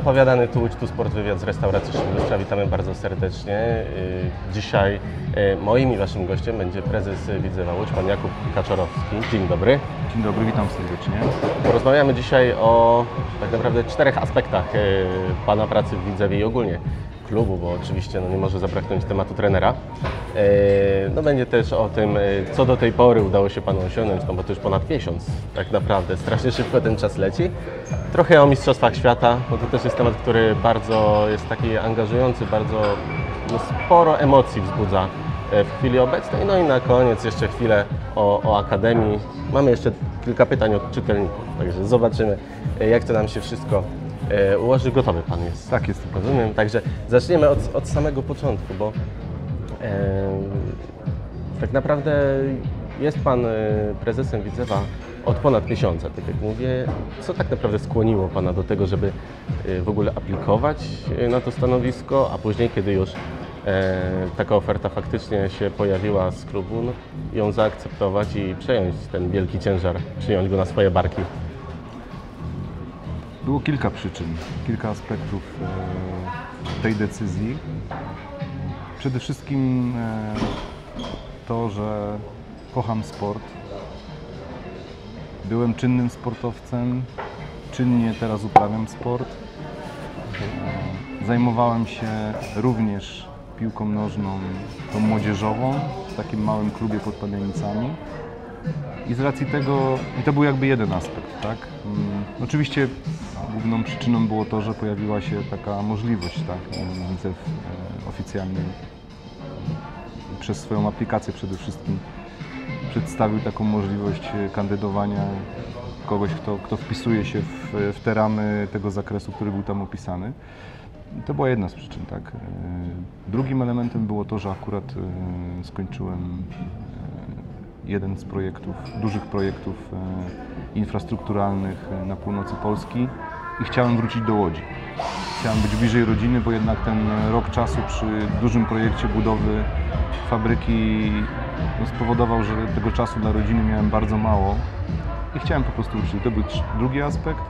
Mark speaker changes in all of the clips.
Speaker 1: Zapowiadany tu Łódź, tu Sport Wywiad z restauracji Szybustra. Witamy bardzo serdecznie. Y, Dzisiaj y, moim i Waszym gościem będzie prezes Widzewa Łódź, pan Jakub Kaczorowski. Dzień dobry.
Speaker 2: Dzień dobry, witam serdecznie.
Speaker 1: Porozmawiamy dzisiaj o tak naprawdę czterech aspektach y, Pana pracy w Widzewie i ogólnie klubu, bo oczywiście no, nie może zabraknąć tematu trenera. Y, No, będzie też o tym, y, co do tej pory udało się Panu osiągnąć, no bo to już ponad miesiąc tak naprawdę, strasznie szybko ten czas leci. Trochę o Mistrzostwach Świata, bo to też jest temat, który bardzo jest taki angażujący, bardzo no, sporo emocji wzbudza e, w chwili obecnej. No i na koniec jeszcze chwilę o, o Akademii. Mamy jeszcze kilka pytań od czytelników, także zobaczymy, e, jak to nam się wszystko e, ułoży. Gotowy Pan jest?
Speaker 2: Tak, jestem.
Speaker 1: Rozumiem, także zaczniemy od, od samego początku, bo e, tak naprawdę jest Pan e, prezesem Widzewa od ponad miesiąca, tak jak mówię. Co tak naprawdę skłoniło Pana do tego, żeby e, w ogóle aplikować e, na to stanowisko, a później, kiedy już taka oferta faktycznie się pojawiła z klubu, no, ją zaakceptować i przejąć ten wielki ciężar, przyjąć go na swoje barki?
Speaker 2: Było kilka przyczyn, kilka aspektów tej decyzji. Przede wszystkim e, to, że kocham sport. Byłem czynnym sportowcem, czynnie teraz uprawiam sport. E, Zajmowałem się również piłką nożną, tą młodzieżową, w takim małym klubie pod Pabianicami. I z racji tego, i to był jakby jeden aspekt, tak? Mm, Oczywiście główną przyczyną było to, że pojawiła się taka możliwość, tak? Widzę oficjalnie przez swoją aplikację przede wszystkim przedstawił taką możliwość e, kandydowania kogoś, kto, kto wpisuje się w, w te ramy tego zakresu, który był tam opisany. To była jedna z przyczyn, tak. E, Drugim elementem było to, że akurat e, skończyłem jeden z projektów, dużych projektów infrastrukturalnych na północy Polski i chciałem wrócić do Łodzi. Chciałem być bliżej rodziny, bo jednak ten rok czasu przy dużym projekcie budowy fabryki no, spowodował, że tego czasu dla rodziny miałem bardzo mało i chciałem po prostu wrócić. To był drugi aspekt.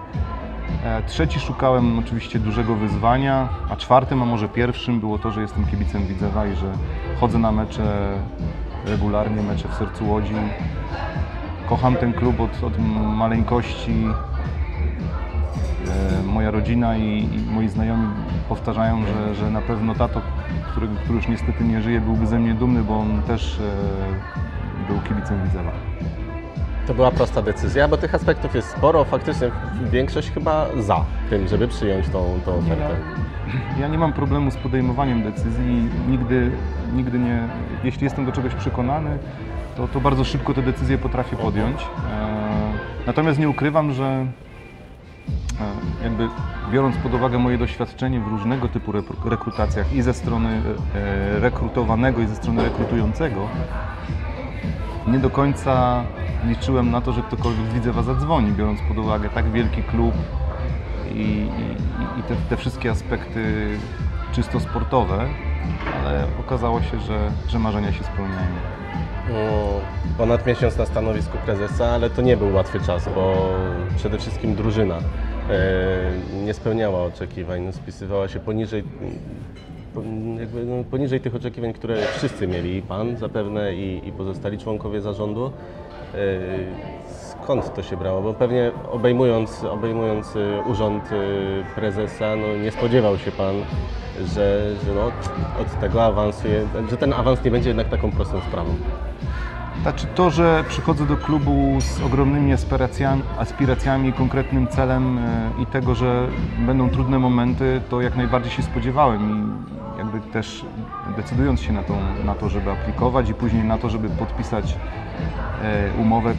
Speaker 2: E, Trzeci szukałem oczywiście dużego wyzwania, a czwartym, a może pierwszym było to, że jestem kibicem Widzewa i że chodzę na mecze regularnie, mecze w sercu Łodzi. Kocham ten klub od, od maleńkości. E, Moja rodzina i, i moi znajomi powtarzają, że, że na pewno tato, który, który już niestety nie żyje, byłby ze mnie dumny, bo on też e, był kibicem Widzewa.
Speaker 1: To była prosta decyzja, bo tych aspektów jest sporo, faktycznie większość chyba za tym, żeby przyjąć tą, tą ofertę.
Speaker 2: Ja nie mam problemu z podejmowaniem decyzji. Nigdy, nigdy nie. Jeśli jestem do czegoś przekonany, to, to bardzo szybko te decyzje potrafię podjąć. E, natomiast nie ukrywam, że jakby biorąc pod uwagę moje doświadczenie w różnego typu rekrutacjach i ze strony e, rekrutowanego, i ze strony rekrutującego, nie do końca liczyłem na to, że ktokolwiek z Widzewa zadzwoni, biorąc pod uwagę tak wielki klub i, i, i te, te wszystkie aspekty czysto sportowe, ale okazało się, że, że marzenia się spełniają.
Speaker 1: Mm, Ponad miesiąc na stanowisku prezesa, ale to nie był łatwy czas, bo przede wszystkim drużyna e, nie spełniała oczekiwań, no, spisywała się poniżej, po- jakby, no, poniżej tych oczekiwań, które wszyscy mieli, i Pan zapewne i, i pozostali członkowie zarządu. E, Skąd to się brało? Bo pewnie obejmując, obejmując e, urząd e, prezesa, no, nie spodziewał się Pan, że, że no, od tego awansu, je- że ten awans nie będzie jednak taką prostą sprawą.
Speaker 2: Znaczy to, że przychodzę do klubu z ogromnymi aspiracjami, aspiracjami konkretnym celem i tego, że będą trudne momenty, to jak najbardziej się spodziewałem jakby też decydując się na, tą, na to, żeby aplikować i później na to, żeby podpisać e, umowę e,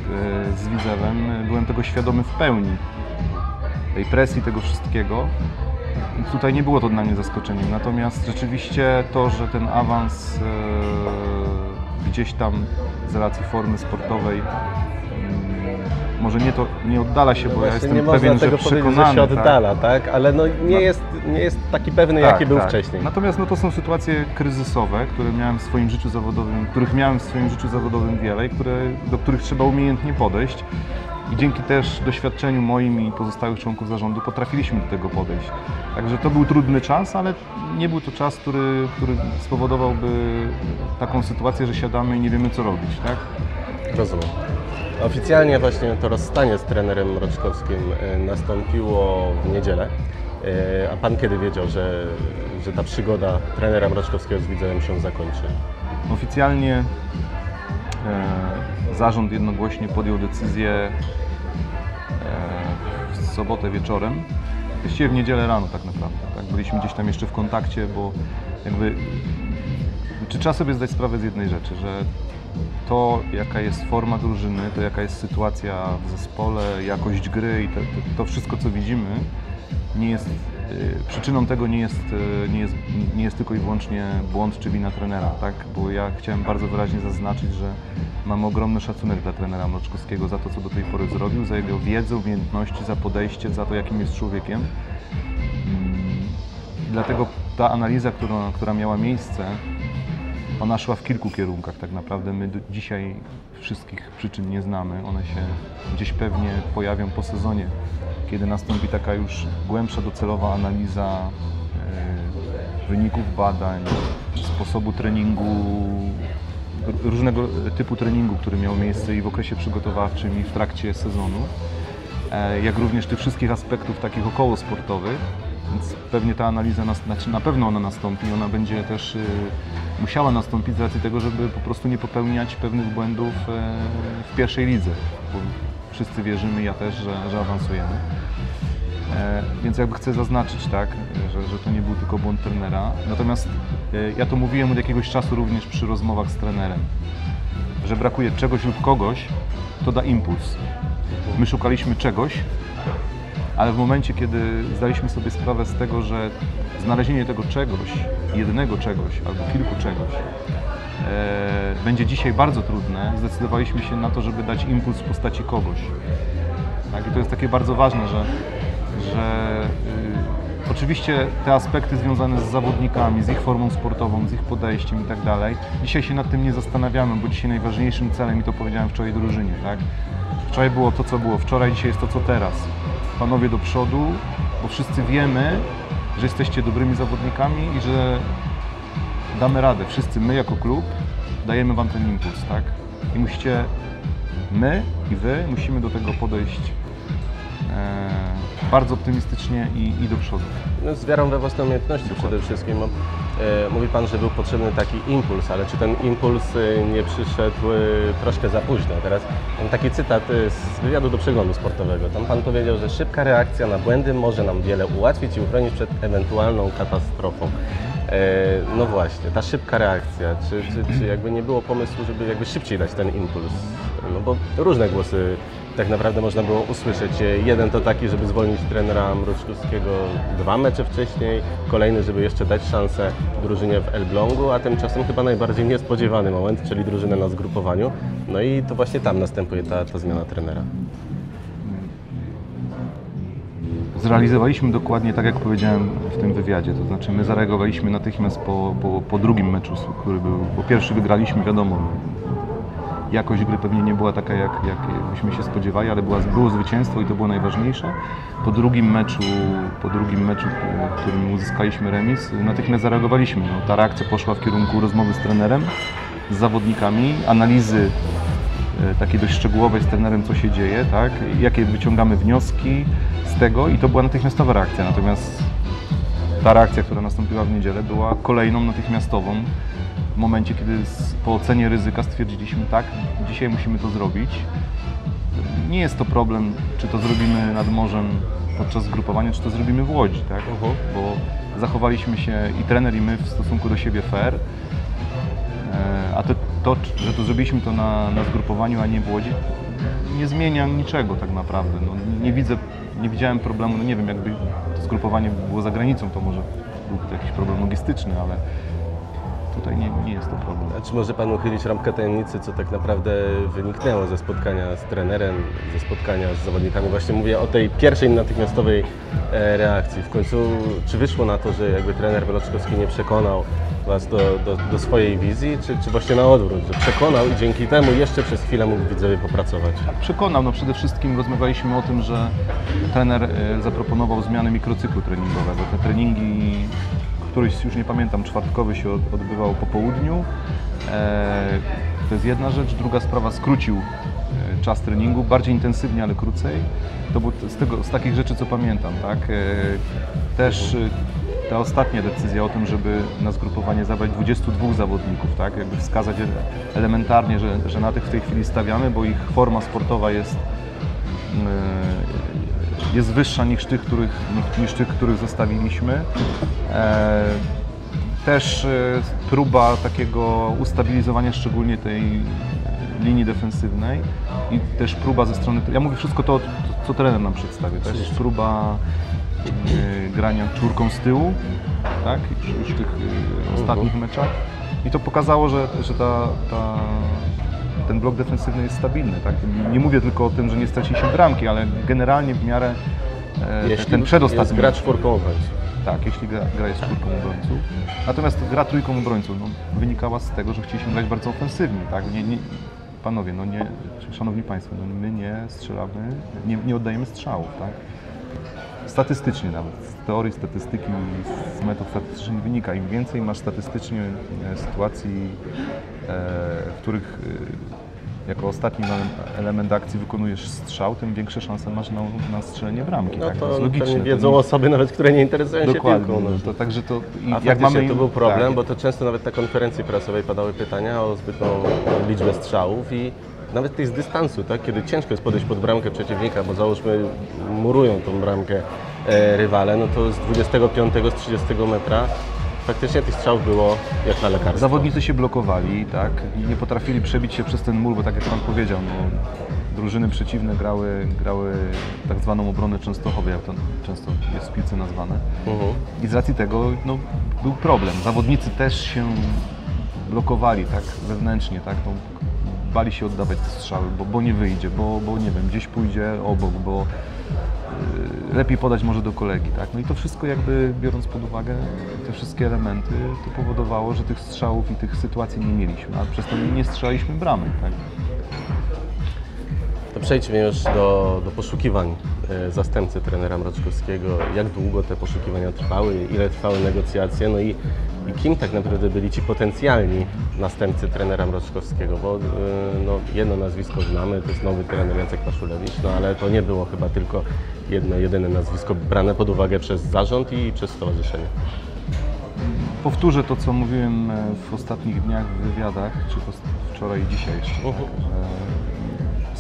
Speaker 2: z Widzewem, e, byłem tego świadomy w pełni. Tej presji, tego wszystkiego. Tutaj nie było to dla mnie zaskoczeniem, natomiast rzeczywiście to, że ten awans gdzieś tam z racji formy sportowej może nie to nie oddala się, bo ja jestem
Speaker 1: nie można
Speaker 2: pewien, że
Speaker 1: tego powiedzieć,
Speaker 2: przekonany.
Speaker 1: że się
Speaker 2: tak.
Speaker 1: oddala, tak? Ale no nie,
Speaker 2: No.
Speaker 1: jest, nie jest taki pewny,
Speaker 2: Tak,
Speaker 1: jaki był
Speaker 2: tak.
Speaker 1: wcześniej.
Speaker 2: Natomiast no, to są sytuacje kryzysowe, które miałem w swoim życiu zawodowym, których miałem w swoim życiu zawodowym wiele i które, do których trzeba umiejętnie podejść. i dzięki też doświadczeniu moim i pozostałych członków zarządu potrafiliśmy do tego podejść. Także to był trudny czas, ale nie był to czas, który, który spowodowałby taką sytuację, że siadamy i nie wiemy co robić, tak?
Speaker 1: Rozumiem. Oficjalnie właśnie to rozstanie z trenerem Mroczkowskim e, nastąpiło w niedzielę. E, A Pan kiedy wiedział, że, że ta przygoda trenera Mroczkowskiego z Widzewem się zakończy?
Speaker 2: Oficjalnie e, zarząd jednogłośnie podjął decyzję e, w sobotę wieczorem, właściwie w niedzielę rano tak naprawdę. Tak? Byliśmy gdzieś tam jeszcze w kontakcie, bo jakby czy trzeba sobie zdać sprawę z jednej rzeczy, że to jaka jest forma drużyny, to jaka jest sytuacja w zespole, jakość gry i to, to, wszystko co widzimy nie jest, y, przyczyną tego nie jest, y, nie, jest, nie jest tylko i wyłącznie błąd czy wina trenera, tak? Bo ja chciałem bardzo wyraźnie zaznaczyć, że mamy ogromny szacunek dla trenera Mroczkowskiego za to, co do tej pory zrobił, za jego wiedzę, umiejętności, za podejście, za to, jakim jest człowiekiem. Mm, Dlatego ta analiza, która, która miała miejsce, ona szła w kilku kierunkach tak naprawdę. My dzisiaj wszystkich przyczyn nie znamy. One się gdzieś pewnie pojawią po sezonie, kiedy nastąpi taka już głębsza, docelowa analiza e, wyników badań, sposobu treningu, różnego typu treningu, który miał miejsce i w okresie przygotowawczym i w trakcie sezonu, e, jak również tych wszystkich aspektów takich około sportowych. Więc pewnie ta analiza, znaczy na pewno ona nastąpi, ona będzie też y, musiała nastąpić z racji tego, żeby po prostu nie popełniać pewnych błędów e, w pierwszej lidze, bo wszyscy wierzymy, ja też, że, że awansujemy. E, Więc jakby chcę zaznaczyć, tak, że, że to nie był tylko błąd trenera. Natomiast e, ja to mówiłem od jakiegoś czasu również przy rozmowach z trenerem, że brakuje czegoś lub kogoś, to da impuls. My szukaliśmy czegoś, ale w momencie, kiedy zdaliśmy sobie sprawę z tego, że znalezienie tego czegoś, jednego czegoś albo kilku czegoś, e, będzie dzisiaj bardzo trudne, zdecydowaliśmy się na to, żeby dać impuls w postaci kogoś. Tak? I to jest takie bardzo ważne, że, że y, oczywiście te aspekty związane z zawodnikami, z ich formą sportową, z ich podejściem i tak dalej, dzisiaj się nad tym nie zastanawiamy, bo dzisiaj najważniejszym celem, i to powiedziałem wczoraj drużynie, tak? Wczoraj było to, co było wczoraj, dzisiaj jest to, co teraz. Panowie do przodu, bo wszyscy wiemy, że jesteście dobrymi zawodnikami i że damy radę. Wszyscy my jako klub dajemy Wam ten impuls, tak? I musicie, my i Wy musimy do tego podejść e, bardzo optymistycznie i, i do przodu.
Speaker 1: No, z wiarą we własne umiejętności przede wszystkim. No, e, mówi Pan, że był potrzebny taki impuls, ale czy ten impuls e, nie przyszedł e, troszkę za późno? Teraz taki cytat z wywiadu do przeglądu sportowego. Tam Pan powiedział, że szybka reakcja na błędy może nam wiele ułatwić i uchronić przed ewentualną katastrofą. No właśnie, ta szybka reakcja, czy, czy, czy jakby nie było pomysłu, żeby jakby szybciej dać ten impuls? No bo różne głosy tak naprawdę można było usłyszeć. Jeden to taki, żeby zwolnić trenera Mroczkowskiego dwa mecze wcześniej, kolejny, żeby jeszcze dać szansę drużynie w Elblągu, a tymczasem chyba najbardziej niespodziewany moment, czyli drużynę na zgrupowaniu. No i to właśnie tam następuje ta, ta zmiana trenera.
Speaker 2: Zrealizowaliśmy dokładnie tak, jak powiedziałem w tym wywiadzie. To znaczy, my zareagowaliśmy natychmiast po, po, po drugim meczu, który był. Po pierwszy wygraliśmy, wiadomo. Jakość gry pewnie nie była taka, jak, jak byśmy się spodziewali, ale była, było zwycięstwo i to było najważniejsze. Po drugim meczu, po drugim meczu, w którym uzyskaliśmy remis, natychmiast zareagowaliśmy. No, ta reakcja poszła w kierunku rozmowy z trenerem, z zawodnikami, analizy e, takiej dość szczegółowej z trenerem, co się dzieje, tak? jakie wyciągamy wnioski z tego i to była natychmiastowa reakcja. Natomiast ta reakcja, która nastąpiła w niedzielę, była kolejną natychmiastową w momencie, kiedy po ocenie ryzyka stwierdziliśmy, tak, dzisiaj musimy to zrobić. Nie jest to problem, czy to zrobimy nad morzem podczas zgrupowania, czy to zrobimy w Łodzi, tak? bo zachowaliśmy się i trener, i my w stosunku do siebie fair. E, A to, to, że to zrobiliśmy to na, na zgrupowaniu, a nie w Łodzi, nie zmienia niczego tak naprawdę. No, nie widzę, nie widziałem problemu, no nie wiem, jakby to zgrupowanie było za granicą, to może byłby to jakiś problem logistyczny, ale tutaj nie, nie jest to problem.
Speaker 1: A czy może Pan uchylić rąbkę tajemnicy, co tak naprawdę wyniknęło ze spotkania z trenerem, ze spotkania z zawodnikami? Właśnie mówię o tej pierwszej natychmiastowej e, reakcji. W końcu, czy wyszło na to, że jakby trener Woloczkowski nie przekonał Was do, do, do swojej wizji, czy, czy właśnie na odwrót, że przekonał i dzięki temu jeszcze przez chwilę mógł widzowie popracować?
Speaker 2: Przekonał, no przede wszystkim rozmawialiśmy o tym, że trener e, zaproponował zmianę mikrocyklu treningowego. Te treningi, któryś już nie pamiętam, czwartkowy się od- odbywał po południu. E, To jest jedna rzecz. Druga sprawa, skrócił e, czas treningu, bardziej intensywnie, ale krócej. To był z, tego, z takich rzeczy, co pamiętam, tak? E, Też ta ostatnia decyzja o tym, żeby na zgrupowanie zabrać 22 zawodników, tak? Jakby wskazać ele- elementarnie, że, że na tych w tej chwili stawiamy, bo ich forma sportowa jest, e, jest wyższa niż tych, których, niż, tych, których zostawiliśmy. E, Też e, próba takiego ustabilizowania szczególnie tej linii defensywnej i też próba ze strony, ja mówię wszystko to, co trener nam przedstawił, też próba e, grania czwórką z tyłu, tak, już, w tych ostatnich meczach. I to pokazało, że, że ta, ta, ten blok defensywny jest stabilny, tak. Nie mówię tylko o tym, że nie straciliśmy bramki, ale generalnie w miarę e,
Speaker 1: Jeśli
Speaker 2: ten
Speaker 1: jest
Speaker 2: przedostatni
Speaker 1: gra
Speaker 2: mecz-
Speaker 1: czwórką obrońców.
Speaker 2: tak, jeśli gra, gra jest czwórką obrońców. Natomiast gra trójką obrońców no, wynikała z tego, że chcieliśmy grać bardzo ofensywnie. Tak? Nie, nie, panowie, no nie, szanowni państwo, no my nie strzelamy, nie, nie oddajemy strzałów. Tak? Statystycznie nawet, z teorii statystyki, z metod statystycznych wynika. Im więcej masz statystycznie e, sytuacji, e, w których jako ostatni ele- element akcji wykonujesz strzał, tym większe szanse masz na, na strzelenie bramki.
Speaker 1: No
Speaker 2: tak?
Speaker 1: to
Speaker 2: jest logiczne.
Speaker 1: pewnie
Speaker 2: To
Speaker 1: wiedzą
Speaker 2: nie-
Speaker 1: osoby nawet, które nie interesują się
Speaker 2: Dokładnie.
Speaker 1: piłką.
Speaker 2: no, to, także to, i
Speaker 1: A
Speaker 2: jak mamy
Speaker 1: to był problem,
Speaker 2: tak,
Speaker 1: bo to często nawet na konferencji prasowej padały pytania o zbytną liczbę strzałów i nawet tej z dystansu, tak? kiedy ciężko jest podejść pod bramkę przeciwnika, bo załóżmy murują tą bramkę e, rywale, no to z 25, z 30 metra faktycznie tych strzałów było jak na lekarstwo.
Speaker 2: Zawodnicy się blokowali, tak, i nie potrafili przebić się przez ten mur, bo tak jak Pan powiedział, no, drużyny przeciwne grały, grały tak zwaną obronę Częstochowy, jak to często jest w piłce nazwane.
Speaker 1: Mhm.
Speaker 2: I z racji tego no, był problem. Zawodnicy też się blokowali tak wewnętrznie, tak, no, bali się oddawać te strzały, bo, bo nie wyjdzie, bo, bo nie wiem, gdzieś pójdzie obok, bo lepiej podać może do kolegi, tak. No i to wszystko jakby biorąc pod uwagę te wszystkie elementy, to powodowało, że tych strzałów i tych sytuacji nie mieliśmy, a przez to nie strzelaliśmy bramek, tak.
Speaker 1: Przejdźmy już do, do poszukiwań e, zastępcy trenera Mroczkowskiego. Jak długo te poszukiwania trwały, ile trwały negocjacje, no i, i kim tak naprawdę byli ci potencjalni następcy trenera Mroczkowskiego, bo e, no, jedno nazwisko znamy, to jest nowy trener Jacek Paszulewicz, no ale to nie było chyba tylko jedno, jedyne nazwisko brane pod uwagę przez zarząd i przez stowarzyszenie.
Speaker 2: Powtórzę to, co mówiłem e, w ostatnich dniach w wywiadach, czy wczoraj i dzisiaj jeszcze.
Speaker 1: Mhm.
Speaker 2: że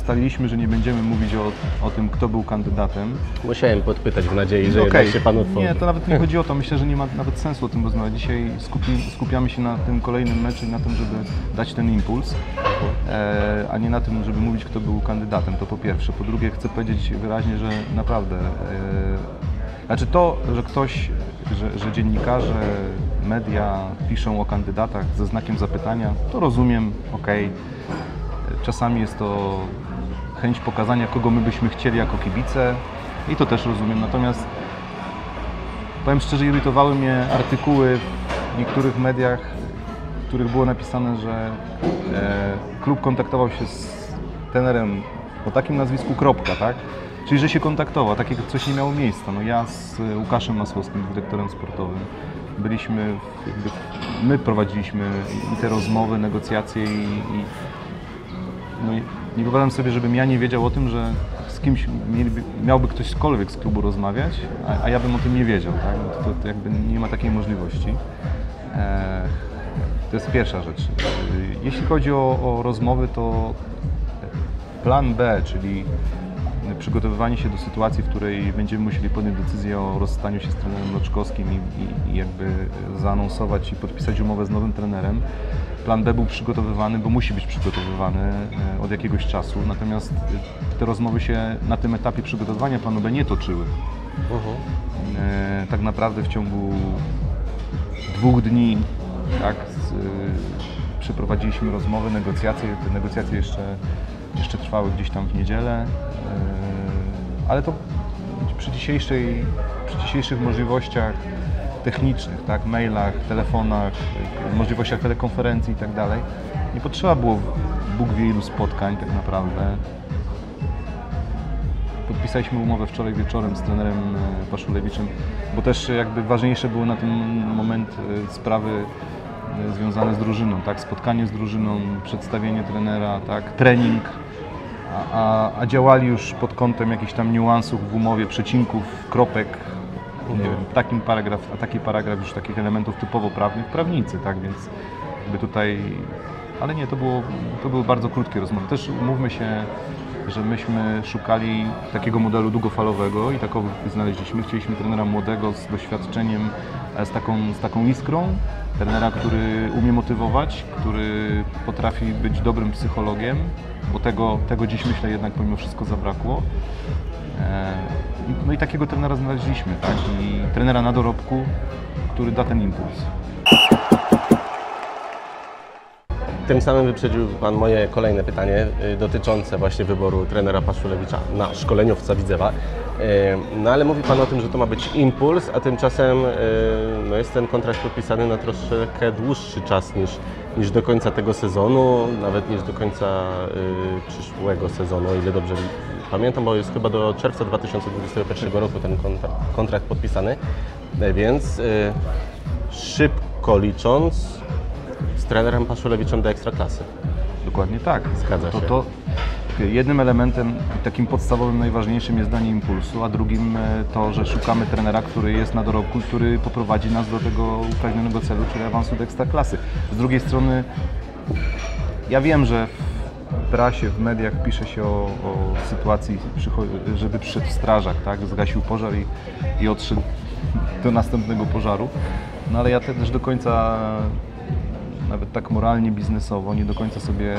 Speaker 2: Ustaliliśmy, że nie będziemy mówić o, o tym, kto był kandydatem.
Speaker 1: Musiałem podpytać w nadziei, że jednak się Pan otworzy.
Speaker 2: Nie, to nawet nie chodzi o to. Myślę, że nie ma nawet sensu o tym rozmawiać. Dzisiaj skupi, skupiamy się na tym kolejnym meczu i na tym, żeby dać ten impuls, e, a nie na tym, żeby mówić, kto był kandydatem. To po pierwsze. Po drugie, chcę powiedzieć wyraźnie, że naprawdę. E, znaczy to, że ktoś, że, że dziennikarze, media piszą o kandydatach ze znakiem zapytania, to rozumiem, okej. Czasami jest to chęć pokazania, kogo my byśmy chcieli jako kibice i to też rozumiem. Natomiast powiem szczerze, irytowały mnie artykuły w niektórych mediach, w których było napisane, że e, klub kontaktował się z trenerem o takim nazwisku kropka, tak? Czyli, że się kontaktował, takiego coś nie miało miejsca. No ja z Łukaszem Masłowskim, dyrektorem sportowym, byliśmy, my prowadziliśmy i te rozmowy, negocjacje i, i no, i nie wyobrażam sobie, żebym ja nie wiedział o tym, że z kimś mieliby, miałby ktośkolwiek z klubu rozmawiać, a, a ja bym o tym nie wiedział. Tak? No to, to jakby nie ma takiej możliwości. E, to jest pierwsza rzecz. E, Jeśli chodzi o, o rozmowy, to plan B, czyli przygotowywanie się do sytuacji, w której będziemy musieli podjąć decyzję o rozstaniu się z trenerem Loczkowskim i, i, jakby zaanonsować i podpisać umowę z nowym trenerem. Plan B był przygotowywany, bo musi być przygotowywany e, od jakiegoś czasu, natomiast e, te rozmowy się na tym etapie przygotowywania planu B nie toczyły.
Speaker 1: Mhm.
Speaker 2: E, tak naprawdę w ciągu dwóch dni tak, z przeprowadziliśmy rozmowy, negocjacje. Te negocjacje jeszcze, jeszcze trwały gdzieś tam w niedzielę, ale to przy, dzisiejszej, przy dzisiejszych możliwościach technicznych, tak, mailach, telefonach, możliwościach telekonferencji i tak dalej, nie potrzeba było Bóg wie ilu spotkań tak naprawdę. Podpisaliśmy umowę wczoraj wieczorem z trenerem e, Paszulewiczem, bo też jakby ważniejsze były na ten moment e, sprawy e, związane z drużyną, tak? Spotkanie z drużyną, przedstawienie trenera, tak? Trening, a, a, działali już pod kątem jakichś tam niuansów w umowie, przecinków, kropek, nie wiem, takim paragraf, a taki paragraf już takich elementów typowo prawnych, prawnicy, tak? Więc jakby tutaj, ale nie, to było, to były bardzo krótkie rozmowy. Też umówmy się, że myśmy szukali takiego modelu długofalowego i takowych znaleźliśmy. Chcieliśmy trenera młodego z doświadczeniem, z taką, z taką iskrą, trenera, który umie motywować, który potrafi być dobrym psychologiem, bo tego, tego dziś myślę jednak pomimo wszystko zabrakło. E, No i takiego trenera znaleźliśmy, tak? I trenera na dorobku, który da ten impuls.
Speaker 1: Tym samym wyprzedził Pan moje kolejne pytanie y, dotyczące właśnie wyboru trenera Paszulewicza na szkoleniowca Widzewa. No ale mówi Pan o tym, że to ma być impuls, a tymczasem no jest ten kontrakt podpisany na troszeczkę dłuższy czas niż, niż do końca tego sezonu, nawet niż do końca y, przyszłego sezonu, o ile dobrze pamiętam, bo jest chyba do czerwca 2021 roku ten kontrakt, kontrakt podpisany. Y, Więc y, szybko licząc, z trenerem Paszulewiczem do Ekstraklasy.
Speaker 2: Dokładnie tak.
Speaker 1: Zgadza
Speaker 2: to,
Speaker 1: się.
Speaker 2: To jednym elementem, takim podstawowym, najważniejszym jest danie impulsu, a drugim e, to, że szukamy trenera, który jest na dorobku, który poprowadzi nas do tego upragnionego celu, czyli awansu do ekstraklasy. Z drugiej strony, ja wiem, że w prasie, w mediach pisze się o, o sytuacji, żeby przyszedł strażak, tak? zgasił pożar i, i odszedł do następnego pożaru. No ale ja też do końca, nawet tak moralnie, biznesowo, nie do końca sobie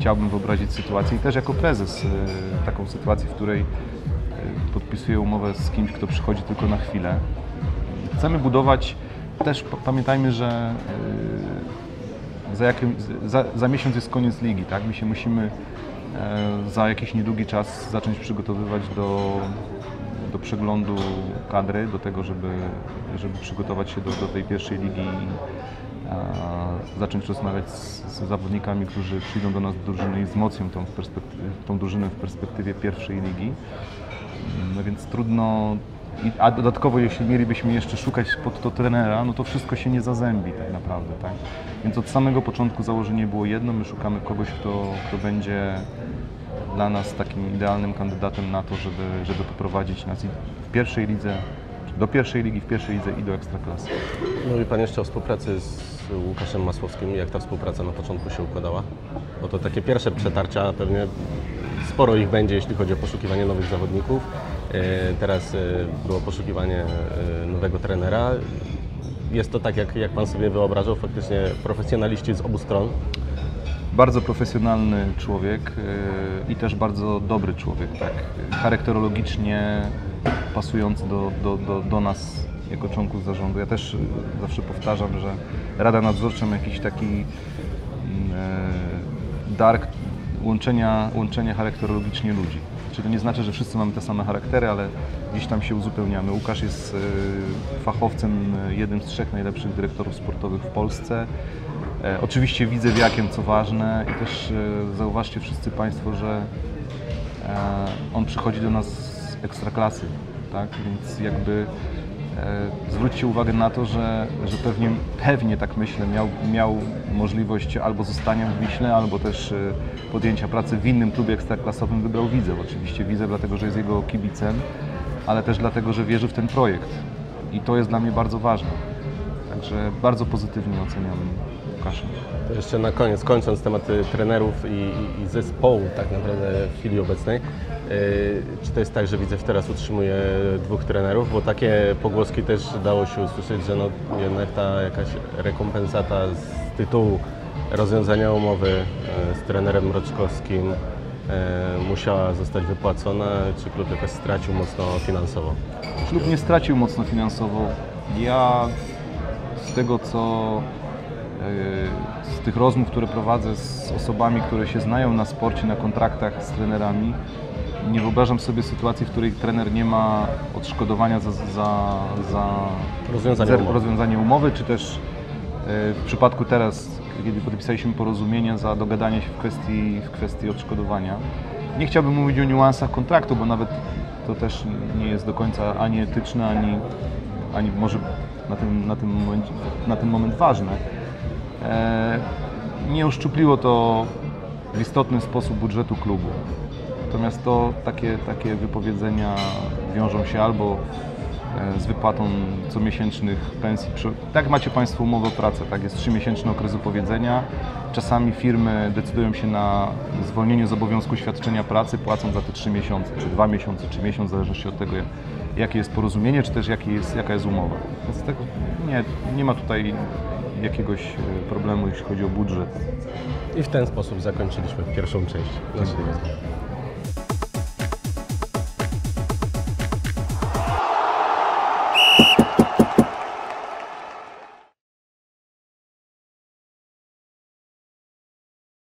Speaker 2: chciałbym wyobrazić sytuację i też jako prezes e, taką sytuację, w której e, podpisuję umowę z kimś, kto przychodzi tylko na chwilę. Chcemy budować, też pamiętajmy, że e, za, jakim, za, za miesiąc jest koniec ligi, tak? My się musimy za jakiś niedługi czas zacząć przygotowywać do, do przeglądu kadry, do tego, żeby, żeby przygotować się do, do tej pierwszej ligi zacząć rozmawiać z, z zawodnikami, którzy przyjdą do nas do drużyny i wzmocnią tą, tą drużynę w perspektywie pierwszej ligi. No więc trudno. A dodatkowo, jeśli mielibyśmy jeszcze szukać pod to trenera, no to wszystko się nie zazębi tak naprawdę, tak? Więc od samego początku założenie było jedno, my szukamy kogoś, kto, kto będzie dla nas takim idealnym kandydatem na to, żeby, żeby poprowadzić nas w pierwszej lidze, do pierwszej ligi, w pierwszej lidze i do ekstraklasy.
Speaker 1: Mówi Pan jeszcze o współpracy z Łukaszem Masłowskim. Jak ta współpraca na początku się układała? Bo to takie pierwsze przetarcia, pewnie sporo ich będzie, jeśli chodzi o poszukiwanie nowych zawodników. E, Teraz e, było poszukiwanie e, nowego trenera. Jest to tak, jak, jak Pan sobie wyobrażał, faktycznie profesjonaliści z obu stron.
Speaker 2: Bardzo profesjonalny człowiek i też bardzo dobry człowiek, tak. Charakterologicznie pasujący do, do, do, do nas jako członków zarządu. Ja też zawsze powtarzam, że Rada Nadzorcza ma jakiś taki yy, dar łączenia, łączenia charakterologicznie ludzi. Czyli to nie znaczy, że wszyscy mamy te same charaktery, ale gdzieś tam się uzupełniamy. Łukasz jest yy, fachowcem, yy, jednym z trzech najlepszych dyrektorów sportowych w Polsce. E, Oczywiście widzę wiakiem, co ważne i też e, zauważcie wszyscy Państwo, że e, on przychodzi do nas ekstraklasy, tak? Więc jakby e, zwróćcie uwagę na to, że, że pewnie, pewnie tak myślę, miał, miał możliwość albo zostania w Wiśle, albo też e, podjęcia pracy w innym klubie ekstraklasowym, wybrał Widzew. Oczywiście Widzew dlatego, że jest jego kibicem, ale też dlatego, że wierzy w ten projekt. I to jest dla mnie bardzo ważne. Także bardzo pozytywnie oceniam Łukasza.
Speaker 1: Jeszcze na koniec, kończąc temat trenerów i, i, i zespołu tak naprawdę w chwili obecnej. Yy, czy to jest tak, że Widzew teraz utrzymuje dwóch trenerów? Bo takie pogłoski też dało się usłyszeć, że no, jednak ta jakaś rekompensata z tytułu rozwiązania umowy yy, z trenerem Mroczkowskim yy, musiała zostać wypłacona. Czy klub jakoś stracił mocno finansowo?
Speaker 2: Klub nie stracił mocno finansowo. Ja z tego co z tych rozmów, które prowadzę z osobami, które się znają na sporcie, na kontraktach z trenerami, nie wyobrażam sobie sytuacji, w której trener nie ma odszkodowania za, za, za
Speaker 1: Rozwiązanie
Speaker 2: za
Speaker 1: umowy.
Speaker 2: rozwiązanie umowy, czy też e, w przypadku teraz, kiedy podpisaliśmy porozumienie za dogadanie się w kwestii, w kwestii odszkodowania. Nie chciałbym mówić o niuansach kontraktu, bo nawet to też nie jest do końca ani etyczne, ani, ani może na ten, na, moment, na ten moment ważne. E, nie uszczupliło to w istotny sposób budżetu klubu. Natomiast to takie, takie wypowiedzenia wiążą się albo e, z wypłatą comiesięcznych pensji. Tak macie Państwo umowę o pracę, tak jest trzymiesięczny okres wypowiedzenia. Czasami firmy decydują się na zwolnienie z obowiązku świadczenia pracy, płacąc za te trzy miesiące, czy dwa miesiące, czy miesiąc, w zależności od tego, jakie jest porozumienie, czy też jaki jest, jaka jest umowa. Więc tego nie, nie ma tutaj jakiegoś e, problemu, jeśli chodzi o budżet.
Speaker 1: I w ten sposób zakończyliśmy pierwszą część naszej rozmowy.